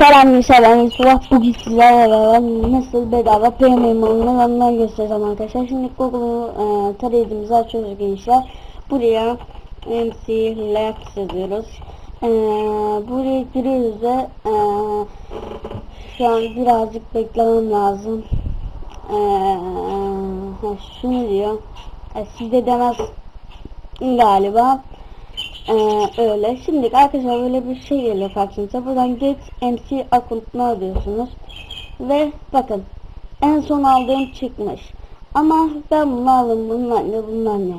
Selam gençler ben Yusuf. Bugün sizlerle nasıl bedava premium onları göstereceğim arkadaşlar. Şimdi Google'u e, tarayıcımızı açıyoruz gençler. Buraya MC Labs yazıyoruz. E, buraya giriyoruz ve e, şu an birazcık beklemem lazım. E, ha, şunu diyor. E, sizde demez galiba. Ee, öyle. Şimdi arkadaşlar böyle bir şey geliyor karşınıza. Buradan get MC account'unu alıyorsunuz. Ve bakın en son aldığım çıkmış. Ama ben bunu aldım bunlar ne bunlar ne.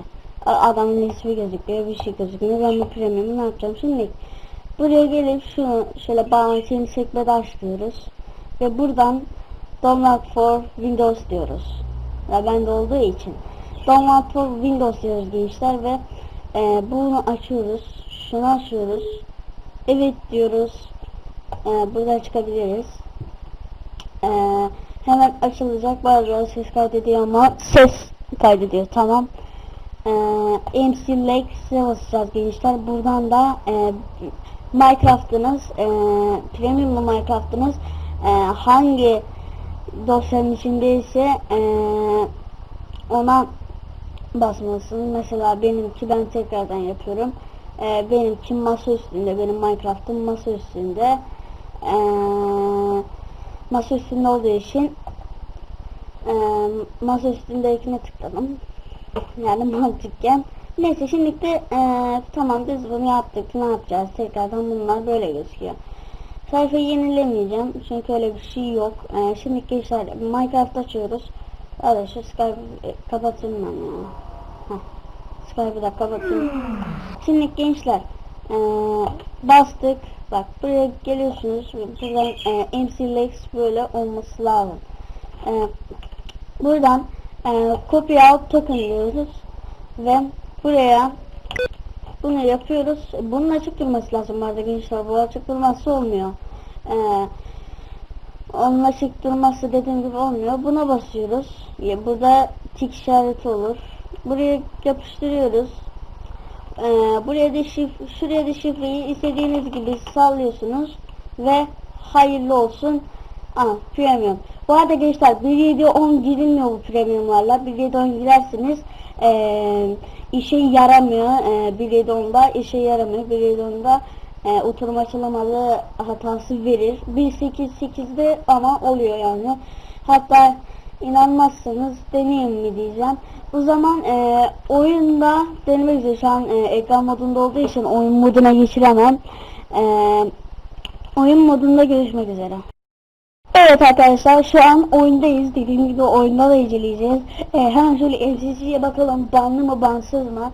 Adamın ismi gözüküyor bir şey gözükmüyor. Ben bu premium'u ne yapacağım şimdi? Buraya gelip şunu şöyle bağlantıyı sekmede açıyoruz. Ve buradan download for Windows diyoruz. Ya bende olduğu için. Download for Windows diyoruz gençler ve ee, bunu açıyoruz. Şunu açıyoruz. Evet diyoruz. Ee, buradan çıkabiliriz. Ee, hemen açılacak. Bazıları ses kaydediyor ama ses kaydediyor. Tamam. Ee, MC Lakes'e basacağız gençler. Buradan da e, Minecraft'ınız e, Premium Minecraft'ınız e, hangi dosyanın içindeyse e, ona basmalısınız. Mesela benimki ben tekrardan yapıyorum. Ee, benimki masa üstünde. Benim Minecraft'ım masa üstünde. Ee, masa üstünde olduğu için e, masa üstündekine tıkladım. Yani mantıkken. Neyse şimdi de e, tamam biz bunu yaptık. Ne yapacağız? Tekrardan bunlar böyle gözüküyor. Sayfayı yenilemeyeceğim. Çünkü öyle bir şey yok. E, şimdi gençler Minecraft açıyoruz. Arkadaşlar Skype e, kapatayım ben ya. Heh. Skype'ı da kapatayım. Şimdi gençler e, bastık. Bak buraya geliyorsunuz. Buradan e, MC Lex böyle olması lazım. E, buradan e, copy out token diyoruz. Ve buraya bunu yapıyoruz. Bunun açık durması lazım arada gençler. Bu açık durması olmuyor. Eee onun açık durması dediğim gibi olmuyor. Buna basıyoruz. Ya burada tik işareti olur. Buraya yapıştırıyoruz. Ee, buraya da şif şuraya da şifreyi istediğiniz gibi sallıyorsunuz ve hayırlı olsun. Aa, premium. Bu arada gençler 1.7.10 girilmiyor bu premiumlarla. 1.7.10 girersiniz ee, işe yaramıyor. Ee, 1.7.10'da işe yaramıyor. 1.7.10'da e, oturum açılamadığı hatası verir. 1.8.8'de ama oluyor yani. Hatta inanmazsanız deneyin mi diyeceğim. O zaman e, oyunda denemek üzere şu an e, ekran modunda olduğu için oyun moduna geçiremem. E, oyun modunda görüşmek üzere. Evet arkadaşlar şu an oyundayız. Dediğim gibi oyunda da inceleyeceğiz. E, hemen şöyle MCC'ye bakalım banlı mı bansız mı?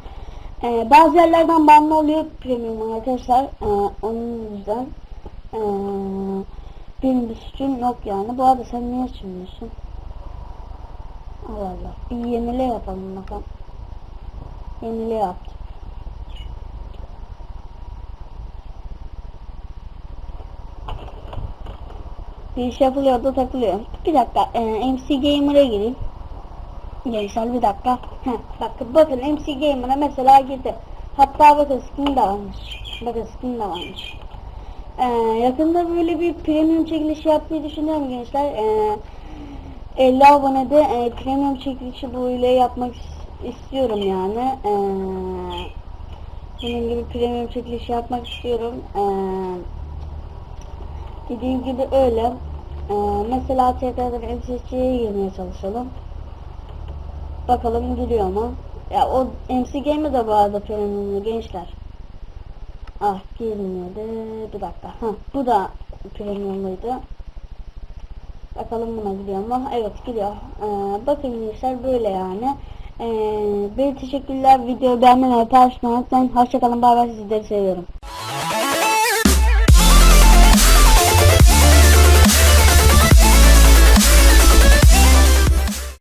Ee, bazı yerlerden banlı oluyor premium arkadaşlar. Ee, onun yüzden ee, benim suçum yok yani. Bu arada sen niye açmıyorsun? Allah Allah. Bir yenile yapalım bakalım. Yenile yaptık. Bir iş yapılıyor da takılıyor. Bir dakika. ee, MC Gamer'a gireyim. Gençler bir dakika. Heh, bakın bakın MC Gamer'a mesela girdi. Hatta bakın skin de varmış. Bakın skin de varmış. Ee, yakında böyle bir premium çekilişi yapmayı düşünüyorum gençler. Ee, 50 abonede e, premium çekilişi bu yapmak is- istiyorum yani. Ee, bunun gibi premium çekilişi yapmak istiyorum. Ee, dediğim gibi öyle. Ee, mesela tekrardan MCC'ye girmeye çalışalım. Bakalım giriyor mu? Ya o MC Game'e de bu arada premiumlu gençler. Ah girmedi. Bir dakika. Ha bu da premiumluydu. Bakalım buna gidiyor mu? Evet gidiyor. Ee, bakın gençler böyle yani. Ee, bir teşekkürler. Video beğenmeyi ve paylaşmayı unutmayın. Hoşçakalın. Bay bay. Sizleri seviyorum.